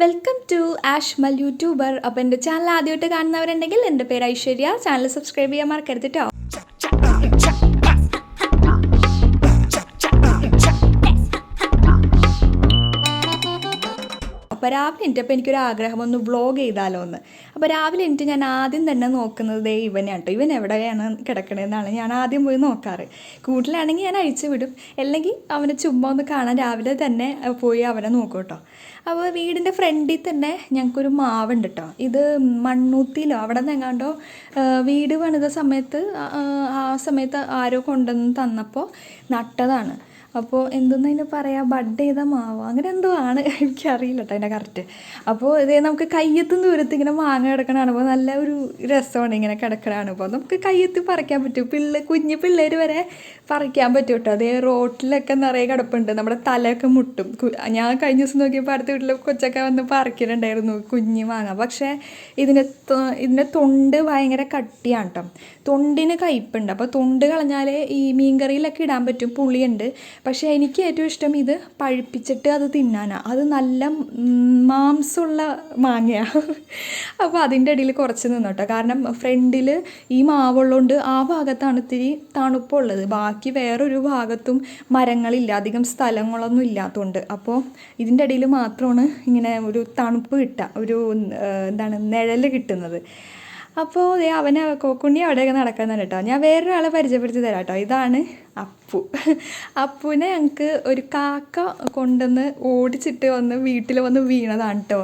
Welcome to Ashmal YouTuber അപ്പോൾ എന്റെ channel ആദ്യമായിട്ട് കാണുന്നവരുണ്ടെങ്കിൽ എന്റെ പേര് ഐശ്വര്യ. ചാനൽ സബ്സ്ക്രൈബ് ചെയ്യാൻ മറക്കരുത് കേട്ടോ അപ്പോൾ രാവിലെ എനിറ്റപ്പോൾ എനിക്കൊരു ആഗ്രഹം ഒന്ന് വ്ളോഗ് ചെയ്താലോ എന്ന് അപ്പോൾ രാവിലെ എനിക്ക് ഞാൻ ആദ്യം തന്നെ നോക്കുന്നത് ദേ ഇവനെയാണ് കേട്ടോ ഇവൻ എവിടെയാണ് കിടക്കണതെന്നാണ് ഞാൻ ആദ്യം പോയി നോക്കാറ്. കൂട്ടിലാണെങ്കിൽ ഞാൻ അഴിച്ചു വിടും. അല്ലെങ്കിൽ അവനെ ചുമ്മാ ഒന്ന് കാണാൻ രാവിലെ തന്നെ പോയി അവനെ നോക്കും കേട്ടോ അപ്പോൾ വീടിന്റെ ഫ്രണ്ടിൽ തന്നെ ഞങ്ങൾക്കൊരു മാവുണ്ട് കേട്ടോ ഇത് മണ്ണൂത്തിയിലോ? അവിടെ നിന്ന് എങ്ങാണ്ടോ വീട് പണിത സമയത്ത് ആ സമയത്ത് ആരോ കൊണ്ടുവന്ന് തന്നപ്പോൾ നട്ടതാണ്. അപ്പോൾ എന്തെന്ന് അതിന് പറയാം? ബഡ് ചെയ്ത മാവ്. അങ്ങനെ എന്തോ ആണ്. എനിക്കറിയില്ല കേട്ടോ അതിന്റെ കറക്റ്റ് അപ്പോൾ ഇതേ നമുക്ക് കയ്യെത്തും ദൂരത്ത് ഇങ്ങനെ മാങ്ങ കിടക്കണ കാണുമ്പോൾ നല്ല ഒരു രസമാണ് ഇങ്ങനെ കിടക്കണ കാണുമ്പോൾ നമുക്ക് കയ്യെത്തി പറിക്കാൻ പറ്റും. പിള്ളേ കുഞ്ഞു പിള്ളേർ വരെ പറിക്കാൻ പറ്റും കേട്ടോ അതേ റോട്ടിലൊക്കെ നിറയെ കിടപ്പുണ്ട്. നമ്മുടെ തലയൊക്കെ മുട്ടും. ഞാൻ കഴിഞ്ഞ ദിവസം നോക്കിയപ്പോൾ അടുത്ത വീട്ടിൽ കൊച്ചൊക്കെ വന്ന് പറിക്കുന്നുണ്ടായിരുന്നു കുഞ്ഞ് മാങ്ങ. പക്ഷേ ഇതിന്റെ ഇതിന്റെ തൊണ്ട് ഭയങ്കര കട്ടിയാണ് കേട്ടോ തൊണ്ടിന് കയ്പുണ്ട് അപ്പോൾ തൊണ്ട് കളഞ്ഞാലേ ഈ മീൻകറിയിലൊക്കെ ഇടാൻ പറ്റും. പുളിയുണ്ട്. പക്ഷേ എനിക്ക് ഏറ്റവും ഇഷ്ടം ഇത് പഴുപ്പിച്ചിട്ട് അത് തിന്നാനാണ് അത് നല്ല മാംസമുള്ള മാങ്ങയാണ് അപ്പോൾ അതിന്റെ ഇടയിൽ കുറച്ച് നിന്നോട്ടോ. കാരണം ഫ്രണ്ടിൽ ഈ മാവുള്ളതുകൊണ്ട് ആ ഭാഗത്താണ് ഇത്തിരി തണുപ്പുള്ളത്. ബാക്കി വേറൊരു ഭാഗത്തും മരങ്ങളില്ല. അധികം സ്ഥലങ്ങളൊന്നും ഇല്ലാത്തതുകൊണ്ട്. അപ്പോൾ ഇതിന്റെ ഇടയിൽ മാത്രമാണ് ഇങ്ങനെ ഒരു തണുപ്പ് കിട്ടുക. ഒരു എന്താണ് നിഴൽ കിട്ടുന്നത്. അപ്പോൾ ദേ അവനെ കോക്കുണ്ണി അവിടെയൊക്കെ നടക്കുന്നുണ്ട് കേട്ടോ. ഞാൻ വേറൊരാളെ പരിചയപ്പെടുത്തി തരാം കേട്ടോ. ഇതാണ് അപ്പു. അപ്പുവിനെ ഞങ്ങൾക്ക് ഒരു കാക്ക കൊണ്ടുവന്ന് ഓടിച്ചിട്ട് വന്ന് വീട്ടിൽ വന്ന് വീണതാണ് കേട്ടോ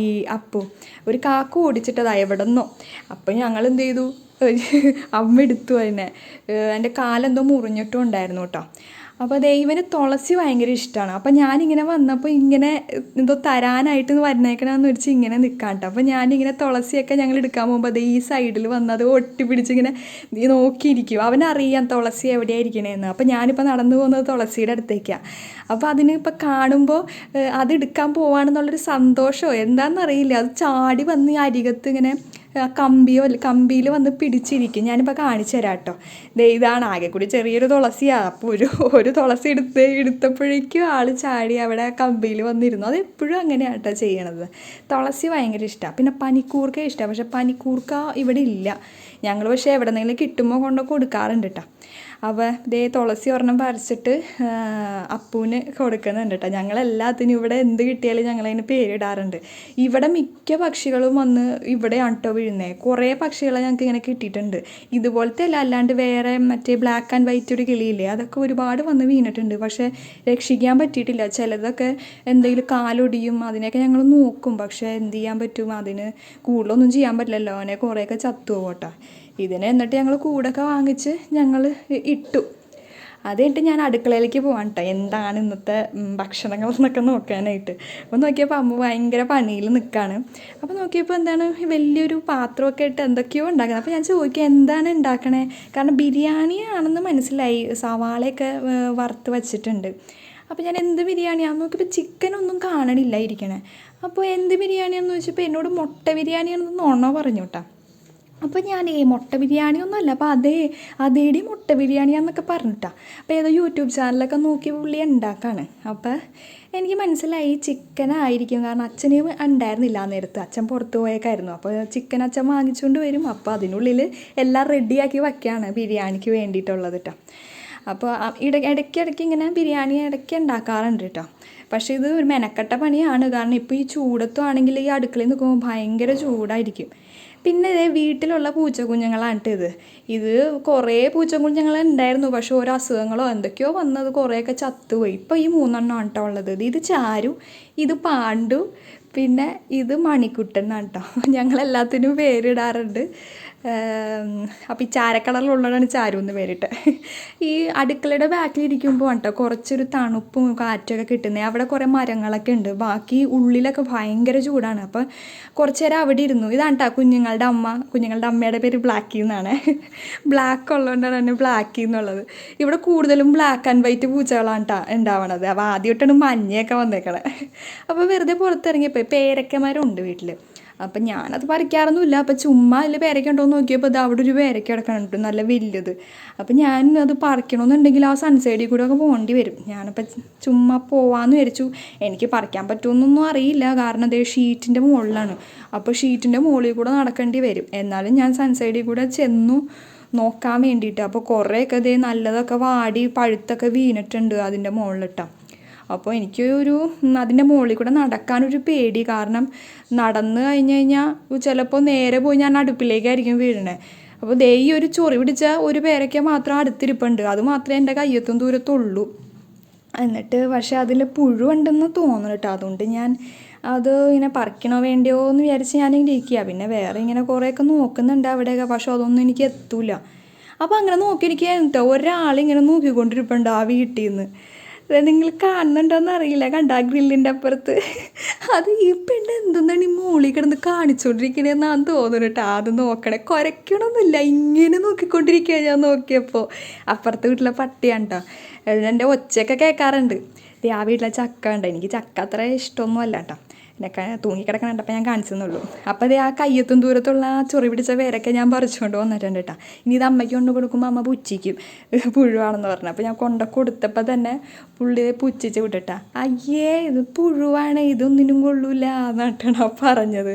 ഈ അപ്പു. ഒരു കാക്ക ഓടിച്ചിട്ടതാ എവിടെ നിന്നോ അപ്പം ഞങ്ങൾ എന്ത് ചെയ്തു? അമ്മ എടുത്തു അതിനെ. എന്റെ കാലെന്തോ മുറിഞ്ഞിട്ടും ഉണ്ടായിരുന്നു കേട്ടോ. അപ്പോൾ ദൈവന് തുളസി ഭയങ്കര ഇഷ്ടമാണ് അപ്പോൾ ഞാനിങ്ങനെ വന്നപ്പോൾ ഇങ്ങനെ എന്തോ തരാനായിട്ട് വരുന്നേക്കണമെന്ന് വെച്ച് ഇങ്ങനെ നിൽക്കാം കേട്ടോ അപ്പോൾ ഞാനിങ്ങനെ തുളസിയൊക്കെ ഞങ്ങൾ എടുക്കാൻ പോകുമ്പോൾ അത് ഈ സൈഡിൽ വന്ന് അത് ഒട്ടിപ്പിടിച്ച് ഇങ്ങനെ നീ നോക്കിയിരിക്കും. അവനറിയാം തുളസി എവിടെയാണ് ഇരിക്കണേന്ന് അപ്പോൾ ഞാനിപ്പോൾ നടന്നു പോകുന്നത് തുളസിയുടെ അടുത്തേക്കാണ് അപ്പോൾ അതിന് ഇപ്പോൾ കാണുമ്പോൾ അത് എടുക്കാൻ പോവാണെന്നുള്ളൊരു സന്തോഷമോ എന്താണെന്നറിയില്ല അത് ചാടി വന്ന് അരികത്ത് ഇങ്ങനെ കമ്പിയോ കമ്പിയിൽ വന്ന് പിടിച്ചിരിക്കും. ഞാനിപ്പോൾ കാണിച്ചു തരാം കേട്ടോ ദേ ഇതാണ് ആകെ കൂടി ചെറിയൊരു തുളസിയാണ് അപ്പോൾ ഒരു ഒരു തുളസി എടുത്ത് എടുത്തപ്പോഴേക്കും ആൾ ചാടി അവിടെ കമ്പിയിൽ വന്നിരുന്നു. അത് എപ്പോഴും അങ്ങനെയാണ് കേട്ടോ ചെയ്യണത്. തുളസി ഭയങ്കര ഇഷ്ടമാണ് പിന്നെ പനിക്കൂർക്ക ഇഷ്ടമാണ് പക്ഷേ പനിക്കൂർക്ക ഇവിടെ ഇല്ല. ഞങ്ങൾ പക്ഷേ എവിടെന്നെങ്കിലും കിട്ടുമ്പോൾ കൊണ്ട് കൊടുക്കാറുണ്ട് കേട്ടോ അപ്പോൾ ഇതേ തുളസി ഒരെണ്ണം പറിച്ചിട്ട് അപ്പൂന് കൊടുക്കുന്നുണ്ട് കേട്ടോ ഞങ്ങളെല്ലാത്തിനും ഇവിടെ എന്ത് കിട്ടിയാലും ഞങ്ങളതിന് പേരിടാറുണ്ട്. ഇവിടെ മിക്ക പക്ഷികളും വന്ന് ഇവിടെയാണ് കേട്ടോ വീഴുന്നത് കുറേ പക്ഷികളെ ഞങ്ങൾക്ക് ഇങ്ങനെ കിട്ടിയിട്ടുണ്ട്. ഇതുപോലത്തെ അല്ല അല്ലാണ്ട് വേറെ മറ്റേ ബ്ലാക്ക് ആൻഡ് വൈറ്റ് ഒരു കിളിയില്ലേ അതൊക്കെ ഒരുപാട് വന്ന് വീണിട്ടുണ്ട്. പക്ഷേ രക്ഷിക്കാൻ പറ്റിയിട്ടില്ല. ചിലതൊക്കെ എന്തെങ്കിലും കാലൊടിയും അതിനെയൊക്കെ ഞങ്ങൾ നോക്കും. പക്ഷേ എന്ത് ചെയ്യാൻ പറ്റും? അതിന് കൂടുതലൊന്നും ചെയ്യാൻ പറ്റില്ലല്ലോ. അവനെ കുറേയൊക്കെ ചത്തു പോട്ടെ ഇതിനെ എന്നിട്ട് ഞങ്ങൾ കൂടൊക്കെ വാങ്ങിച്ച് ഞങ്ങൾ ഇട്ടു. അത് കഴിഞ്ഞിട്ട് ഞാൻ അടുക്കളയിലേക്ക് പോകാൻ കേട്ടോ എന്താണ് ഇന്നത്തെ ഭക്ഷണങ്ങൾ എന്നൊക്കെ നോക്കാനായിട്ട്. അപ്പോൾ നോക്കിയപ്പോൾ അമ്മ ഭയങ്കര പണിയിൽ നിൽക്കുകയാണ് അപ്പോൾ നോക്കിയപ്പോൾ എന്താണ് വലിയൊരു പാത്രമൊക്കെ ഇട്ട് എന്തൊക്കെയോ ഉണ്ടാക്കുന്നത്. അപ്പോൾ ഞാൻ ചോദിക്കുക എന്താണ് ഉണ്ടാക്കണേ? കാരണം ബിരിയാണി ആണെന്ന് മനസ്സിലായി. സവാളയൊക്കെ വറുത്ത് വച്ചിട്ടുണ്ട്. അപ്പോൾ ഞാൻ എന്ത് ബിരിയാണിയാണെന്ന് നോക്കിയപ്പോൾ ചിക്കനൊന്നും കാണണില്ല ഇരിക്കണേ അപ്പോൾ എന്ത് ബിരിയാണിയാണെന്ന് ചോദിച്ചപ്പോൾ എന്നോട് മുട്ട ബിരിയാണിയാണെന്ന് നോണോ പറഞ്ഞു കേട്ടോ അപ്പോൾ ഞാൻ ഈ മുട്ട ബിരിയാണി ഒന്നുമല്ല അപ്പോൾ അതേ അതേടി മുട്ട ബിരിയാണിയാന്നൊക്കെ പറഞ്ഞിട്ടാ. അപ്പോൾ ഏതോ യൂട്യൂബ് ചാനലൊക്കെ നോക്കി പുള്ളി ഉണ്ടാക്കാണ്. അപ്പോൾ എനിക്ക് മനസ്സിലായി ചിക്കൻ ആയിരിക്കും. കാരണം അച്ഛന് ഉണ്ടായിരുന്നില്ല ആ നേരത്ത്. അച്ഛൻ പുറത്ത് പോയേക്കായിരുന്നു. അപ്പോൾ ചിക്കൻ അച്ഛൻ വാങ്ങിച്ചുകൊണ്ട് വരും. അപ്പോൾ അതിനുള്ളിൽ എല്ലാം റെഡിയാക്കി വയ്ക്കുകയാണ് ബിരിയാണിക്ക് വേണ്ടിയിട്ടുള്ളത് കേട്ടോ അപ്പോൾ ഇട ഇടയ്ക്ക് ഇടയ്ക്ക് ഇങ്ങനെ ബിരിയാണി ഇടയ്ക്ക് ഉണ്ടാക്കാറുണ്ട് കേട്ടോ പക്ഷേ ഇത് ഒരു മെനക്കെട്ട പണിയാണ്. കാരണം ഇപ്പോൾ ഈ ചൂടത്തും ആണെങ്കിൽ ഈ അടുക്കളയിൽ നിൽക്കുമ്പോൾ ഭയങ്കര ചൂടായിരിക്കും. പിന്നെ ഇതേ വീട്ടിലുള്ള പൂച്ചക്കുഞ്ഞുങ്ങളാണ് ഇത്. ഇത് കുറേ പൂച്ചക്കുഞ്ഞുങ്ങൾ ഉണ്ടായിരുന്നു പക്ഷേ ഓരോ അസുഖങ്ങളോ എന്തൊക്കെയോ വന്നത് കുറേയൊക്കെ ചത്തുപോയി. ഇപ്പോൾ ഈ മൂന്നെണ്ണമാണ് കേട്ടോ ഉള്ളത്. ഇത് ചാരു ഇത് പാണ്ടു പിന്നെ ഇത് മണിക്കുട്ടൻ കേട്ടോ ഞങ്ങളെല്ലാത്തിനും പേരിടാറുണ്ട്. അപ്പോൾ ഈ ചാരക്കളറിലുള്ളതാണ് ചാരു എന്ന് പേരിട്ട്. ഈ അടുക്കളയുടെ ബാക്കിലിരിക്കുമ്പോൾ കേട്ടോ കുറച്ചൊരു തണുപ്പും കാറ്റൊക്കെ കിട്ടുന്നത് അവിടെ കുറേ മരങ്ങളൊക്കെ ഉണ്ട്. ബാക്കി ഉള്ളിലൊക്കെ ഭയങ്കര ചൂടാണ്. അപ്പോൾ കുറച്ച് നേരം അവിടെ ഇരുന്നു. ഇതാണ് കേട്ടോ കുഞ്ഞുങ്ങളുടെ അമ്മ. കുഞ്ഞുങ്ങളുടെ അമ്മയുടെ പേര് ബ്ലാക്കി എന്നാണ്. ബ്ലാക്ക് ഉള്ളതുകൊണ്ടാണ് തന്നെ ബ്ലാക്കി എന്നുള്ളത്. ഇവിടെ കൂടുതലും ബ്ലാക്ക് ആൻഡ് വൈറ്റ് പൂച്ചകളാണ് കേട്ടോ ഉണ്ടാവണത്. അപ്പോൾ ആദ്യമായിട്ടാണ് മഞ്ഞയൊക്കെ വന്നേക്കണേ. അപ്പോൾ വെറുതെ പുറത്തിറങ്ങിയപ്പോൾ പേരക്കമാരുണ്ട് വീട്ടിൽ അപ്പം ഞാനത് പറിക്കാറൊന്നുമില്ല. അപ്പം ചുമ്മാ അതിൽ പേരയ്ക്ക ഉണ്ടോ എന്ന് നോക്കിയപ്പോൾ അത് അവിടെ ഒരു പേരയ്ക്ക കിടക്കണുണ്ട്. നല്ല വലിയത്. അപ്പം ഞാൻ അത് പറിക്കണമെന്നുണ്ടെങ്കിൽ ആ സൺസൈഡിൽ കൂടെ ഒക്കെ പോകേണ്ടി വരും. ഞാനപ്പോൾ ചുമ്മാ പോവാമെന്ന് വിചാരിച്ചു. എനിക്ക് പറിക്കാൻ പറ്റുമെന്നൊന്നും അറിയില്ല. കാരണം അതേ ഷീറ്റിന്റെ മുകളിലാണ് അപ്പോൾ ഷീറ്റിന്റെ മുകളിൽ കൂടെ നടക്കേണ്ടി വരും. എന്നാലും ഞാൻ സൺസൈഡിൽ കൂടെ ചെന്നു നോക്കാൻ വേണ്ടിയിട്ട്. അപ്പോൾ കുറേയൊക്കെ ഇതേ നല്ലതൊക്കെ വാടി പഴുത്തൊക്കെ വീണിട്ടുണ്ട് അതിന്റെ മുകളിലിട്ടാണ് അപ്പോൾ എനിക്ക് ഒരു അതിന്റെ മുകളിൽ കൂടെ നടക്കാനൊരു പേടി. കാരണം നടന്ന് കഴിഞ്ഞ് കഴിഞ്ഞാൽ ചിലപ്പോൾ നേരെ പോയി ഞാൻ അടുപ്പിലേക്കായിരിക്കും വീഴണേ. അപ്പോൾ ദേ ഈ ഒരു ചൊറി പിടിച്ച ഒരു പേരയ്ക്ക മാത്രം അടുത്തിരിപ്പുണ്ട്. അത് മാത്രമേ എന്റെ കയ്യെത്തും ദൂരത്തുള്ളൂ. എന്നിട്ട് പക്ഷേ അതിൽ പുഴുണ്ടെന്ന് തോന്നുന്നു കേട്ടോ. അതുകൊണ്ട് ഞാൻ അത് ഇങ്ങനെ പറിക്കണോ വേണ്ടിയോ എന്ന് വിചാരിച്ച് ഞാനിങ്ങനെ ഇരിക്കുക പിന്നെ വേറെ ഇങ്ങനെ കുറേയൊക്കെ നോക്കുന്നുണ്ട് അവിടെയൊക്കെ. പക്ഷെ അതൊന്നും എനിക്ക് എത്തൂല. അപ്പോൾ അങ്ങനെ നോക്കിയിരിക്കുക കേട്ടോ ഒരാളിങ്ങനെ നോക്കിക്കൊണ്ടിരിപ്പുണ്ട് ആ വീട്ടിൽ നിന്ന്. നിങ്ങൾ കാണുന്നുണ്ടോയെന്ന് അറിയില്ല. കണ്ട ഗ്രില്ലിന്റെ അപ്പുറത്ത്. അത് ഈ പെണ്ണ് എന്തെന്നാണ് ഈ മോളിൽ കിടന്ന് കാണിച്ചുകൊണ്ടിരിക്കണേന്നാന്ന് തോന്നുന്നു കേട്ടോ. അത് നോക്കണേ. കുരയ്ക്കണമൊന്നുമില്ല ഇങ്ങനെ നോക്കിക്കൊണ്ടിരിക്കുക ഞാൻ നോക്കിയപ്പോൾ അപ്പുറത്തെ വീട്ടിലെ പട്ടിയാണ് കേട്ടോ എന്റെ ഒച്ചയൊക്കെ കേൾക്കാറുണ്ട്. ആ വീട്ടിലെ ചക്ക ഉണ്ട് എനിക്ക് ചക്ക അത്ര ഇഷ്ടമൊന്നും അല്ല കേട്ടോ പിന്നെ തൂങ്ങിക്കിടക്കണ കണ്ടപ്പോൾ ഞാൻ കാണിച്ചെന്നുള്ളൂ. അപ്പോൾ അതേ ആ കയ്യെത്തും ദൂരത്തുള്ള ആ ചൊറി പിടിച്ച പേരൊക്കെ ഞാൻ പറിച്ചുകൊണ്ട് വന്നിട്ടുണ്ട് കേട്ടോ ഇനി ഇത് അമ്മയ്ക്ക് കൊണ്ട് കൊടുക്കുമ്പോൾ അമ്മ പുച്ഛിക്കും. പുഴുവാണെന്ന് പറഞ്ഞു. അപ്പോൾ ഞാൻ കൊണ്ട കൊടുത്തപ്പോൾ തന്നെ പുള്ളി പുച്ഛിച്ച് വിട്ടിട്ടാ. അയ്യേ ഇത് പുഴുവാണ്. ഇതൊന്നിനും കൊള്ളൂല എന്നിട്ടാണ് പറഞ്ഞത്.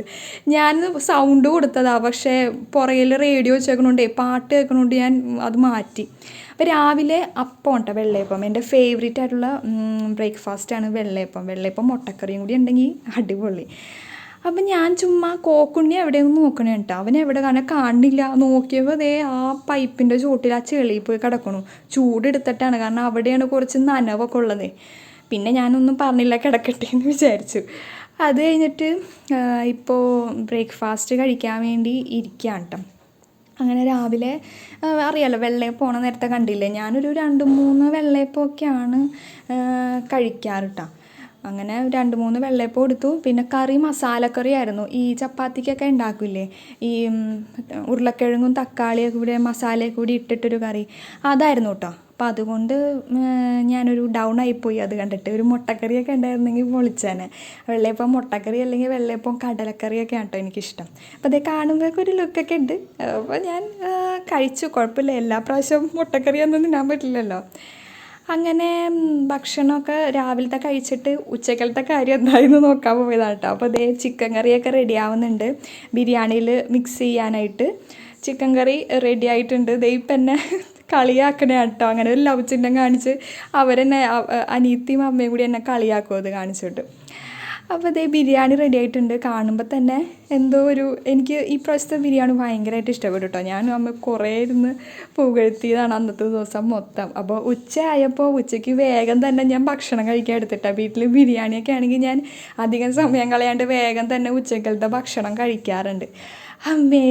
ഞാൻ സൗണ്ട് കൊടുത്തതാണ് പക്ഷേ പുറകിൽ റേഡിയോ വെച്ചേക്കണോണ്ടേ പാട്ട് കേൾക്കണോണ്ട് ഞാൻ അത് മാറ്റി. അപ്പോൾ രാവിലെ അപ്പം കേട്ടോ വെള്ളയപ്പം? എന്റെ ഫേവറേറ്റ് ആയിട്ടുള്ള ബ്രേക്ക്ഫാസ്റ്റാണ് വെള്ളയപ്പം. വെള്ളയപ്പം മുട്ടക്കറിയും കൂടി ഉണ്ടെങ്കിൽ അടിപൊളി. അപ്പം ഞാൻ ചുമ്മാ കോക്കുണ്ണി എവിടെയൊന്നും നോക്കണേ കേട്ടോ അവൻ എവിടെ കാരണം കാണില്ല. നോക്കിയപ്പോൾ അതേ ആ പൈപ്പിന്റെ ചോട്ടിൽ ആ ചെളിയിൽ പോയി കിടക്കണു. ചൂടെടുത്തിട്ടാണ് കാരണം അവിടെയാണ് കുറച്ച് നനവൊക്കെ ഉള്ളത്. പിന്നെ ഞാനൊന്നും പറഞ്ഞില്ല കിടക്കട്ടെ എന്ന് വിചാരിച്ചു. അത് കഴിഞ്ഞിട്ട് ഇപ്പോൾ ബ്രേക്ക്ഫാസ്റ്റ് കഴിക്കാൻ വേണ്ടി ഇരിക്കുകയാണ് കേട്ടോ അങ്ങനെ രാവിലെ അറിയാലോ വെള്ളയപ്പം പോണ നേരത്തെ കണ്ടില്ലേ? ഞാനൊരു രണ്ട് മൂന്ന് വെള്ളയപ്പമൊക്കെയാണ് കഴിക്കാറ് കേട്ടോ അങ്ങനെ രണ്ട് മൂന്ന് വെള്ളയപ്പം എടുത്തു. പിന്നെ കറി മസാലക്കറി ആയിരുന്നു. ഈ ചപ്പാത്തിക്കൊക്കെ ഉണ്ടാക്കില്ലേ? ഈ ഉരുളക്കിഴങ്ങും തക്കാളിയൊക്കെ കൂടി മസാലയൊക്കെ കൂടി ഇട്ടിട്ടൊരു കറി. അതായിരുന്നു കേട്ടോ അപ്പം അതുകൊണ്ട് ഞാനൊരു ഡൗൺ ആയിപ്പോയി. അത് കണ്ടിട്ട് ഒരു മുട്ടക്കറിയൊക്കെ ഉണ്ടായിരുന്നെങ്കിൽ പൊളിച്ചേനെ. വെള്ളയപ്പം മുട്ടക്കറി അല്ലെങ്കിൽ വെള്ളയപ്പം കടലക്കറിയൊക്കെ ആണ് എനിക്കിഷ്ടം. അപ്പോൾ അതേ കാണുമ്പോഴൊക്കെ ഒരു ലുക്കൊക്കെ ഉണ്ട്. അപ്പോൾ ഞാൻ കഴിച്ചു. കുഴപ്പമില്ല. എല്ലാ പ്രാവശ്യവും മുട്ടക്കറിയൊന്നും തിന്നാൻ പറ്റില്ലല്ലോ. അങ്ങനെ ഭക്ഷണമൊക്കെ രാവിലത്തെ കഴിച്ചിട്ട് ഉച്ചക്കലത്തെ കാര്യം എന്തായെന്ന് നോക്കാൻ പോയതാണ് കേട്ടോ അപ്പോൾ അതേ ചിക്കൻ കറിയൊക്കെ റെഡി ആവുന്നുണ്ട്. ബിരിയാണിയിൽ മിക്സ് ചെയ്യാനായിട്ട്. ചിക്കൻ കറി റെഡി ആയിട്ടുണ്ട്. ദേ ഇപ്പം എന്നെ കളിയാക്കണേ കേട്ടോ. അങ്ങനെ ഒരു ലവ് ചിഹ്നം കാണിച്ച് അവരെന്നെ അനീത്തിയും അമ്മയും കൂടി എന്നെ കളിയാക്കും അത് കാണിച്ചിട്ട്. അപ്പോൾ അതേ ബിരിയാണി റെഡി ആയിട്ടുണ്ട്. കാണുമ്പോൾ തന്നെ എന്തോ ഒരു എനിക്ക് ഈ പ്രാവശ്യത്തെ ബിരിയാണി ഭയങ്കരമായിട്ട് ഇഷ്ടപ്പെട്ടു കേട്ടോ ഞാൻ അമ്മ കുറേ ഇരുന്ന് പുകഴ്ത്തിയതാണ് അന്നത്തെ ദിവസം മൊത്തം. അപ്പോൾ ഉച്ച ആയപ്പോൾ ഉച്ചയ്ക്ക് വേഗം തന്നെ ഞാൻ ഭക്ഷണം കഴിക്കാൻ എടുത്തിട്ടാണ് വീട്ടിൽ ബിരിയാണിയൊക്കെ ആണെങ്കിൽ ഞാൻ അധികം സമയം കളയാണ്ട് വേഗം തന്നെ ഉച്ചക്കലത്തെ ഭക്ഷണം കഴിക്കാറുണ്ട്. അമ്മേ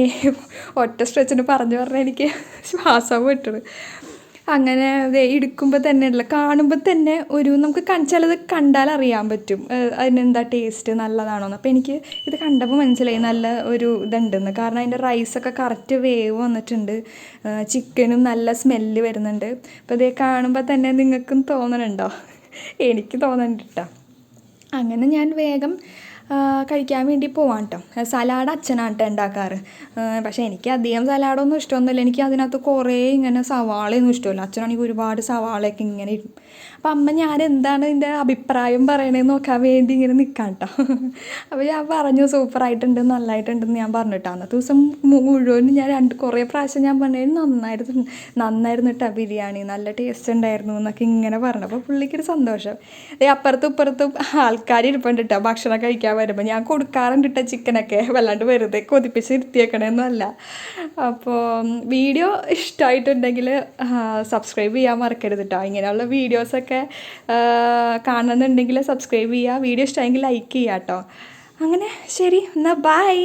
ഒറ്റ സ്ട്രെച്ചിന് പറഞ്ഞു പറഞ്ഞാൽ എനിക്ക് ശ്വാസം വിട്ടത്. അങ്ങനെ എടുക്കുമ്പോൾ തന്നെ ഉള്ള കാണുമ്പോൾ തന്നെ ഒരു നമുക്ക് ചിലത് കണ്ടാൽ അറിയാൻ പറ്റും. അതിനെന്താ ടേസ്റ്റ് നല്ലതാണോ എന്ന്. അപ്പോൾ എനിക്ക് ഇത് കണ്ടപ്പോൾ മനസ്സിലായി നല്ല ഒരു ഇതുണ്ടെന്ന്. കാരണം അതിന്റെ റൈസൊക്കെ കറക്റ്റ് വേവ് വന്നിട്ടുണ്ട്. ചിക്കനും നല്ല സ്മെല്ല് വരുന്നുണ്ട്. അപ്പോൾ ഇത് കാണുമ്പോൾ തന്നെ നിങ്ങൾക്കും തോന്നണുണ്ടോ? എനിക്ക് തോന്നണ്ടിട്ടാ അങ്ങനെ ഞാൻ വേഗം കഴിക്കാൻ വേണ്ടി പോവാം കേട്ടോ സലാഡ് അച്ഛനാണ് ഉണ്ടാക്കാറ്. പക്ഷേ എനിക്ക് അധികം സലാഡൊന്നും ഇഷ്ടമൊന്നുമില്ല. എനിക്ക് അതിനകത്ത് കുറേ ഇങ്ങനെ സവാളയൊന്നും ഇഷ്ടമല്ല. അച്ഛനാണെങ്കിൽ ഒരുപാട് സവാളയൊക്കെ ഇങ്ങനെ ഇടും. അപ്പം അമ്മ ഞാൻ എന്താണ് ഇതിന്റെ അഭിപ്രായം പറയണേ നോക്കാൻ വേണ്ടി ഇങ്ങനെ നിൽക്കാം കേട്ടോ അപ്പോൾ ഞാൻ പറഞ്ഞു സൂപ്പറായിട്ടുണ്ട് നല്ലതായിട്ടുണ്ടെന്ന് ഞാൻ പറഞ്ഞു അന്നത്തെ ദിവസം മുഴുവനും ഞാൻ രണ്ട് കുറേ പ്രാവശ്യം ഞാൻ പറഞ്ഞു നന്നായിരുന്നു നന്നായിരുന്നു കേട്ടോ ബിരിയാണി. നല്ല ടേസ്റ്റ് ഉണ്ടായിരുന്നു എന്നൊക്കെ ഇങ്ങനെ പറഞ്ഞു. അപ്പോൾ പുള്ളിക്കൊരു സന്തോഷം. അപ്പുറത്തും ഇപ്പുറത്തും ആൾക്കാർ ഇരിപ്പുണ്ട് കേട്ടോ ഭക്ഷണം കഴിക്കാൻ വരുമ്പോൾ ഞാൻ കൊടുക്കാറുണ്ട് കേട്ടോ ചിക്കനൊക്കെ. വല്ലാണ്ട് വെറുതെ കൊതിപ്പിച്ച് ഇരുത്തിയേക്കണമെന്നല്ല അപ്പോൾ വീഡിയോ ഇഷ്ടമായിട്ടുണ്ടെങ്കിൽ സബ്സ്ക്രൈബ് ചെയ്യാൻ മറക്കരുത് കേട്ടോ ഇങ്ങനെയുള്ള വീഡിയോസൊക്കെ കാണുന്നുണ്ടെങ്കിൽ സബ്സ്ക്രൈബ് ചെയ്യുക വീഡിയോ ഇഷ്ടമായെങ്കിൽ ലൈക്ക് ചെയ്യുക കേട്ടോ അങ്ങനെ ശരി. എന്നാൽ ബൈ